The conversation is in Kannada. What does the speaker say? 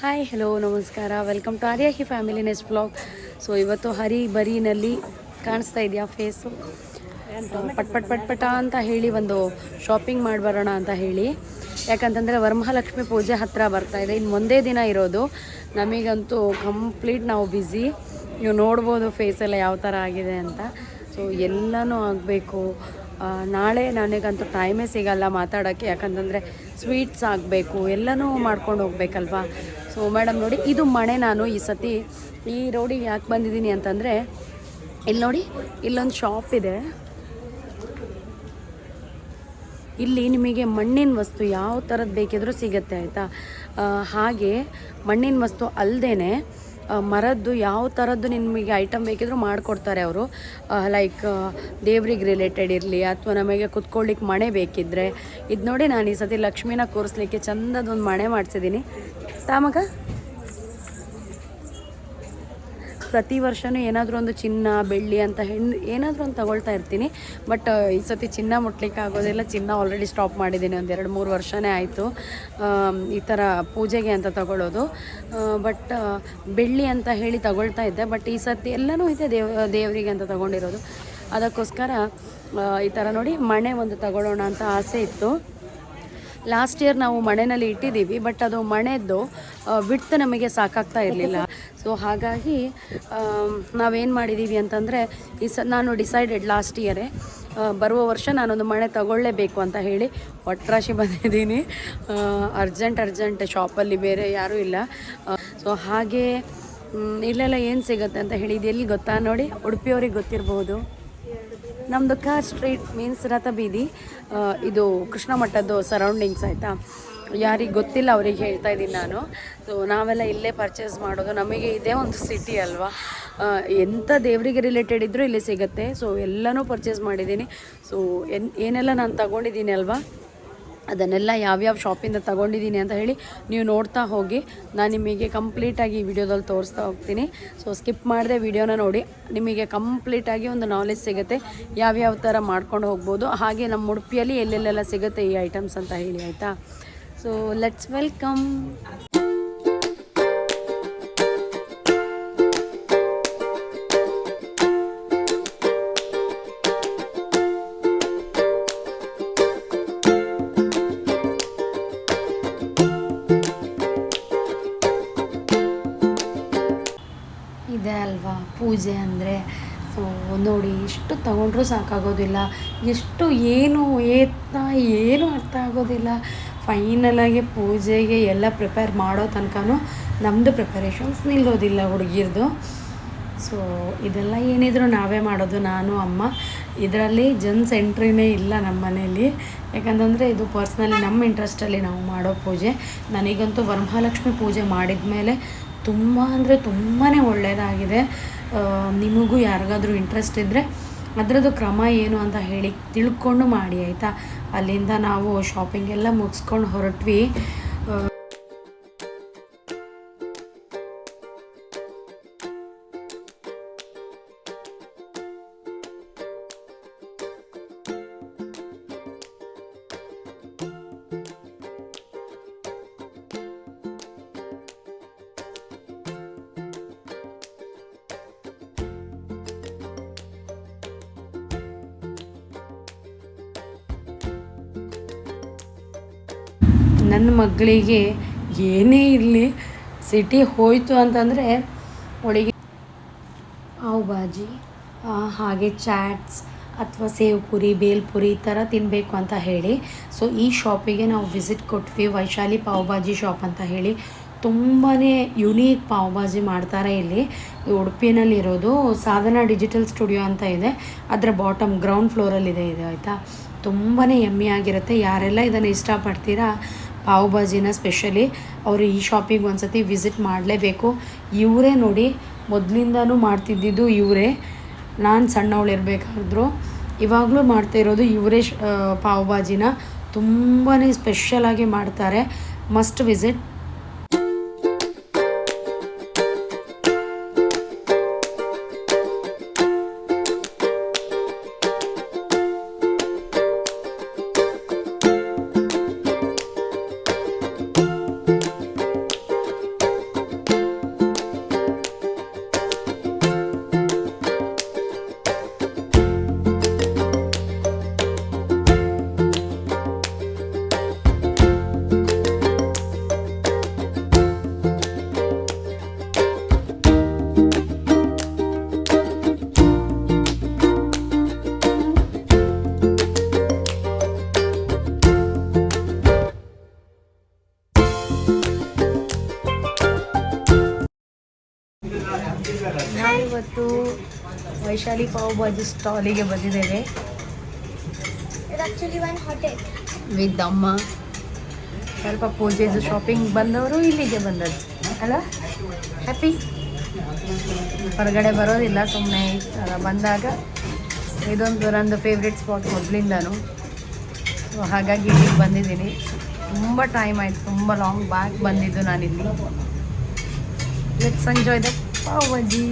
ಹಾಯ್ ಹಲೋ ನಮಸ್ಕಾರ. ವೆಲ್ಕಮ್ ಟು ಆರ್ಯ ಹಿ ಫ್ಯಾಮಿಲಿ ನೆಸ್ ಬ್ಲಾಗ್ ಸೊ ಇವತ್ತು ಹರಿ ಬರಿನಲ್ಲಿ ಕಾಣಿಸ್ತಾ ಇದೆಯಾ ಫೇಸು ಪಟ್ ಪಟ್ ಪಟ್, ಪಟ ಅಂತ ಹೇಳಿ ಒಂದು ಶಾಪಿಂಗ್ ಮಾಡಿ ಬರೋಣ ಅಂತ ಹೇಳಿ. ಯಾಕಂತಂದರೆ ವರಮಹಾಲಕ್ಷ್ಮಿ ಪೂಜೆ ಹತ್ತಿರ ಬರ್ತಾ ಇದೆ. ಇನ್ನು ಒಂದೇ ದಿನ ಇರೋದು. ನಮಗಂತೂ ಕಂಪ್ಲೀಟ್ ನಾವು ಬ್ಯುಸಿ ನೀವು ನೋಡ್ಬೋದು ಫೇಸೆಲ್ಲ ಯಾವ ಥರ ಆಗಿದೆ ಅಂತ. ಸೊ ಎಲ್ಲನೂ ಆಗಬೇಕು. ನಾಳೆ ನನಗಂತೂ ಟೈಮೇ ಸಿಗಲ್ಲ ಮಾತಾಡೋಕ್ಕೆ ಯಾಕಂತಂದರೆ ಸ್ವೀಟ್ಸ್ ಆಗಬೇಕು, ಎಲ್ಲನೂ ಮಾಡ್ಕೊಂಡು ಹೋಗ್ಬೇಕಲ್ವಾ? ಸೊ ಮೇಡಮ್ ನೋಡಿ, ಇದು ಮಣೆ ನಾನು ಈ ಸತಿ ಈ ರೋಡಿಗೆ ಯಾಕೆ ಬಂದಿದ್ದೀನಿ ಅಂತಂದರೆ, ಇಲ್ಲಿ ನೋಡಿ, ಇಲ್ಲೊಂದು ಶಾಪ್ ಇದೆ. ಇಲ್ಲಿ ನಿಮಗೆ ಮಣ್ಣಿನ ವಸ್ತು ಯಾವ ಥರದ್ದು ಬೇಕಿದ್ರೂ ಸಿಗುತ್ತೆ ಆಯಿತಾ? ಹಾಗೆ ಮಣ್ಣಿನ ವಸ್ತು ಅಲ್ಲದೇ ಮರದ್ದು ಯಾವ ಥರದ್ದು ನಿಮಗೆ ಐಟಮ್ ಬೇಕಿದ್ರೂ ಮಾಡಿಕೊಡ್ತಾರೆ ಅವರು. ಲೈಕ್ ದೇವ್ರಿಗೆ ರಿಲೇಟೆಡ್ ಇರಲಿ ಅಥವಾ ನಮಗೆ ಕುತ್ಕೊಳ್ಳಿಕ್ಕೆ ಮಣೆ ಬೇಕಿದ್ದರೆ ಇದು ನೋಡಿ ನಾನು ಈ ಸತಿ ಲಕ್ಷ್ಮೀನ ಕೂರಿಸ್ಲಿಕ್ಕೆ ಚಂದದೊಂದು ಮಣೆ ಮಾಡಿಸಿದ್ದೀನಿ ತಾಮಗ ಪ್ರತಿ ವರ್ಷವೂ ಏನಾದರೂ ಒಂದು ಚಿನ್ನ, ಬೆಳ್ಳಿ ಅಂತ ಹೆಣ್ಣು ಏನಾದರೂ ಒಂದು ತಗೊಳ್ತಾ ಇರ್ತೀನಿ. ಬಟ್ ಈ ಸತಿ ಚಿನ್ನ ಮುಟ್ಲಿಕ್ಕೆ ಆಗೋದಿಲ್ಲ. ಚಿನ್ನ ಆಲ್ರೆಡಿ ಸ್ಟಾಪ್ ಮಾಡಿದ್ದೀನಿ. ಒಂದು ಎರಡು, ಮೂರು ವರ್ಷವೇ ಆಯಿತು. ಈ ಥರ ಪೂಜೆಗೆ ಅಂತ ತಗೊಳ್ಳೋದು ಬಟ್ ಬೆಳ್ಳಿ ಅಂತ ಹೇಳಿ ತಗೊಳ್ತಾ ಇದ್ದೆ. ಬಟ್, ಈ ಸತಿ ಎಲ್ಲನೂ ಇದೆ ದೇವ, ದೇವರಿಗೆ ಅಂತ ತಗೊಂಡಿರೋದು. ಅದಕ್ಕೋಸ್ಕರ ಈ ಥರ ನೋಡಿ ಮಣೆ ಒಂದು ತಗೊಳ್ಳೋಣ ಅಂತ ಆಸೆ ಇತ್ತು. ಲಾಸ್ಟ್ ಇಯರ್ ನಾವು ಮಣೆನಲ್ಲಿ ಇಟ್ಟಿದ್ದೀವಿ ಬಟ್ ಅದು ಮಣೆದ್ದು ಬಿಡ್ತು ನಮಗೆ ಸಾಕಾಗ್ತಾ ಇರಲಿಲ್ಲ. ಸೊ ಹಾಗಾಗಿ ನಾವೇನು ಮಾಡಿದ್ದೀವಿ ಅಂತಂದರೆ, ಈ ಸ, ನಾನು ಡಿಸೈಡೆಡ್ ಲಾಸ್ಟ್ ಇಯರೇ ಬರುವ ವರ್ಷ ನಾನೊಂದು ಮಣೆ ತಗೊಳ್ಳೇಬೇಕು ಅಂತ ಹೇಳಿ ಒಟ್ರಾಶಿ ಬಂದಿದ್ದೀನಿ. ಅರ್ಜೆಂಟ್ ಅರ್ಜೆಂಟ್ ಶಾಪಲ್ಲಿ ಬೇರೆ ಯಾರೂ ಇಲ್ಲ. ಸೊ ಹಾಗೆ ಇಲ್ಲೆಲ್ಲ ಏನು ಸಿಗುತ್ತೆ ಅಂತ ಹೇಳಿ ಇದು ಎಲ್ಲಿ ಗೊತ್ತಾ? ನೋಡಿ, ಉಡುಪಿಯವ್ರಿಗೆ ಗೊತ್ತಿರ್ಬೋದು. ನಮ್ಮದು ಕಾರ್ ಸ್ಟ್ರೀಟ್ ಮೀನ್ಸ್ ರಥ ಬೀದಿ. ಇದು ಕೃಷ್ಣ ಮಠದ್ದು ಸರೌಂಡಿಂಗ್ಸ್ ಆಯಿತಾ? ಯಾರಿಗೆ ಗೊತ್ತಿಲ್ಲ ಅವ್ರಿಗೆ ಹೇಳ್ತಾ ಇದ್ದೀನಿ ನಾನು. ಸೊ ನಾವೆಲ್ಲ ಇಲ್ಲೇ ಪರ್ಚೇಸ್ ಮಾಡೋದು. ನಮಗೆ ಇದೇ ಒಂದು ಸಿಟಿ ಅಲ್ವಾ? ಎಂಥ ದೇವರಿಗೆ ರಿಲೇಟೆಡ್ ಇದ್ದರೂ ಇಲ್ಲಿ ಸಿಗುತ್ತೆ. ಸೊ ಎಲ್ಲನೂ ಪರ್ಚೇಸ್ ಮಾಡಿದ್ದೀನಿ. ಸೊ ಏನೆಲ್ಲ ನಾನು ತಗೊಂಡಿದ್ದೀನಿ ಅಲ್ವಾ? ಅದನ್ನೆಲ್ಲ ಯಾವ್ಯಾವ ಶಾಪಿಂದ ತಗೊಂಡಿದ್ದೀನಿ ಅಂತ ಹೇಳಿ ನೀವು ನೋಡ್ತಾ ಹೋಗಿ. ನಾನು ನಿಮಗೆ ಕಂಪ್ಲೀಟಾಗಿ ಈ ವಿಡಿಯೋದಲ್ಲಿ ತೋರಿಸ್ತಾ ಹೋಗ್ತೀನಿ. ಸೊ ಸ್ಕಿಪ್ ಮಾಡಿದೆ ವಿಡಿಯೋನ ನೋಡಿ. ನಿಮಗೆ ಕಂಪ್ಲೀಟಾಗಿ ಒಂದು ನಾಲೆಜ್ ಸಿಗುತ್ತೆ ಯಾವ್ಯಾವ ಥರ ಮಾಡ್ಕೊಂಡು ಹೋಗ್ಬೋದು. ಹಾಗೆ ನಮ್ಮ ಉಡುಪಿಯಲ್ಲಿ ಎಲ್ಲೆಲ್ಲೆಲ್ಲ ಸಿಗುತ್ತೆ ಈ ಐಟಮ್ಸ್ ಅಂತ ಹೇಳಿ, ಆಯಿತಾ? ಸೊ ಲೆಟ್ಸ್ ವೆಲ್ಕಮ್ ಪೂಜೆ ಅಂದರೆ, ಸೊ, ನೋಡಿ ಎಷ್ಟು ತಗೊಂಡ್ರೂ ಸಾಕಾಗೋದಿಲ್ಲ. ಎಷ್ಟು ಏನು ಏತ್ತ ಏನು ಅರ್ಥ ಆಗೋದಿಲ್ಲ. ಫೈನಲಾಗಿ ಪೂಜೆಗೆ ಎಲ್ಲ ಪ್ರಿಪೇರ್ ಮಾಡೋ ತನಕನೂ ನಮ್ಮದು ಪ್ರಿಪರೇಷನ್ಸ್ ನಿಲ್ಲೋದಿಲ್ಲ ಹುಡುಗಿರ್ದು. ಸೊ ಇದೆಲ್ಲ ಏನಿದ್ರು ನಾವೇ ಮಾಡೋದು, ನಾನು, ಅಮ್ಮ. ಇದರಲ್ಲಿ ಜನ್ಸ್ ಎಂಟ್ರಿನೇ ಇಲ್ಲ ನಮ್ಮ ಮನೆಯಲ್ಲಿ ಯಾಕಂತಂದರೆ ಇದು ಪರ್ಸ್ನಲಿ ನಮ್ಮ ಇಂಟ್ರೆಸ್ಟಲ್ಲಿ ನಾವು ಮಾಡೋ ಪೂಜೆ. ನನಗಂತೂ ವರಮಹಾಲಕ್ಷ್ಮಿ ಪೂಜೆ ಮಾಡಿದ ಮೇಲೆ ತುಂಬ ಅಂದರೆ ತುಂಬಾ ಒಳ್ಳೆಯದಾಗಿದೆ ನಿಮಗೂ ಯಾರಿಗಾದ್ರೂ ಇಂಟ್ರೆಸ್ಟ್ ಇದ್ದರೆ ಅದರದ್ದು ಕ್ರಮ ಏನು ಅಂತ ಹೇಳಿ ತಿಳ್ಕೊಂಡು ಮಾಡಿ, ಆಯಿತಾ? ಅಲ್ಲಿಂದ ನಾವು ಶಾಪಿಂಗ್ ಎಲ್ಲ ಮುಗಿಸ್ಕೊಂಡು ಹೊರಟ್ವಿ. ನನ್ನ ಮಗಳಿಗೆ ಏನೇ ಇರಲಿ, ಸಿಟಿ ಹೋಯಿತು ಅಂತಂದರೆ ಅವಳಿಗೆ ಪಾವ್ ಭಾಜಿ ಹಾಗೆ ಚಾಟ್ಸ್ ಅಥವಾ ಸೇವ್ ಪುರಿ ಬೇಲ್ಪುರಿ ಈ ಥರ ತಿನ್ನಬೇಕು ಅಂತ ಹೇಳಿ. ಸೊ ಈ ಶಾಪಿಗೆ ನಾವು ವಿಸಿಟ್ ಕೊಟ್ವಿ, ವೈಶಾಲಿ ಪಾವ್ ಭಾಜಿ ಶಾಪ್ ಅಂತ ಹೇಳಿ. ತುಂಬಾ ಯುನೀಕ್ ಪಾವ್ ಭಾಜಿ ಮಾಡ್ತಾರೆ ಇಲ್ಲಿ. ಉಡುಪಿನಲ್ಲಿರೋದು ಸಾಧನಾ ಡಿಜಿಟಲ್ ಸ್ಟುಡಿಯೋ ಅಂತ ಇದೆ. ಅದರ ಬಾಟಮ್ ಗ್ರೌಂಡ್ ಫ್ಲೋರಲ್ಲಿದೆ ಇದೆ ಆಯಿತಾ? ತುಂಬಾ ಎಮ್ಮೆ ಆಗಿರುತ್ತೆ. ಯಾರೆಲ್ಲ ಇದನ್ನು ಇಷ್ಟಪಡ್ತೀರಾ ಪಾವ್ ಭಾಜಿನ ಸ್ಪೆಷಲಿ ಅವರು ಈ ಶಾಪಿಗೆ ಒಂದ್ಸತಿ ವಿಸಿಟ್ ಮಾಡಲೇಬೇಕು. ಇವರೇ ನೋಡಿ, ಮೊದಲಿಂದನೂ ಮಾಡ್ತಿದ್ದಿದ್ದು ಇವರೇ. ನಾನು ಸಣ್ಣವಳಿರ್ಬೇಕಾದ್ರು. ಇವಾಗಲೂ ಮಾಡ್ತಾ ಇರೋದು ಇವರೇ ಪಾವ್ ಭಾಜಿನ. ತುಂಬಾ ಸ್ಪೆಷಲಾಗಿ ಮಾಡ್ತಾರೆ. ಮಸ್ಟ್ ವಿಸಿಟ್ ಇವತ್ತು ವೈಶಾಲಿ ಪಾವ್ ಬಾಜಿ ಸ್ಟಾಲಿಗೆ ಬಂದಿದ್ದೇವೆ. ವಿತ್ ಅಮ್ಮ. ಸ್ವಲ್ಪ ಪೂಜೆದು ಶಾಪಿಂಗ್ ಬಂದವರು ಇಲ್ಲಿಗೆ ಬಂದದ್ದು. ಅಲ್ಲ? ಹ್ಯಾಪಿ ಹೊರಗಡೆ ಬರೋದಿಲ್ಲ ಸುಮ್ಮನೆ ಬಂದಾಗ ಇದೊಂದು ನಂದು ಫೇವ್ರೆಟ್ ಸ್ಪಾಟ್ ಮೊದಲಿಂದನೂ. ಸೊ ಹಾಗಾಗಿ ಇಲ್ಲಿಗೆ ಬಂದಿದ್ದೀನಿ. ತುಂಬ ಟೈಮ್ ಆಯಿತು ತುಂಬ ಲಾಂಗ್ ಬ್ಯಾಕ್ ಬಂದಿದ್ದು ನಾನಿಲ್ಲಿ. Let's enjoy the pav bhaji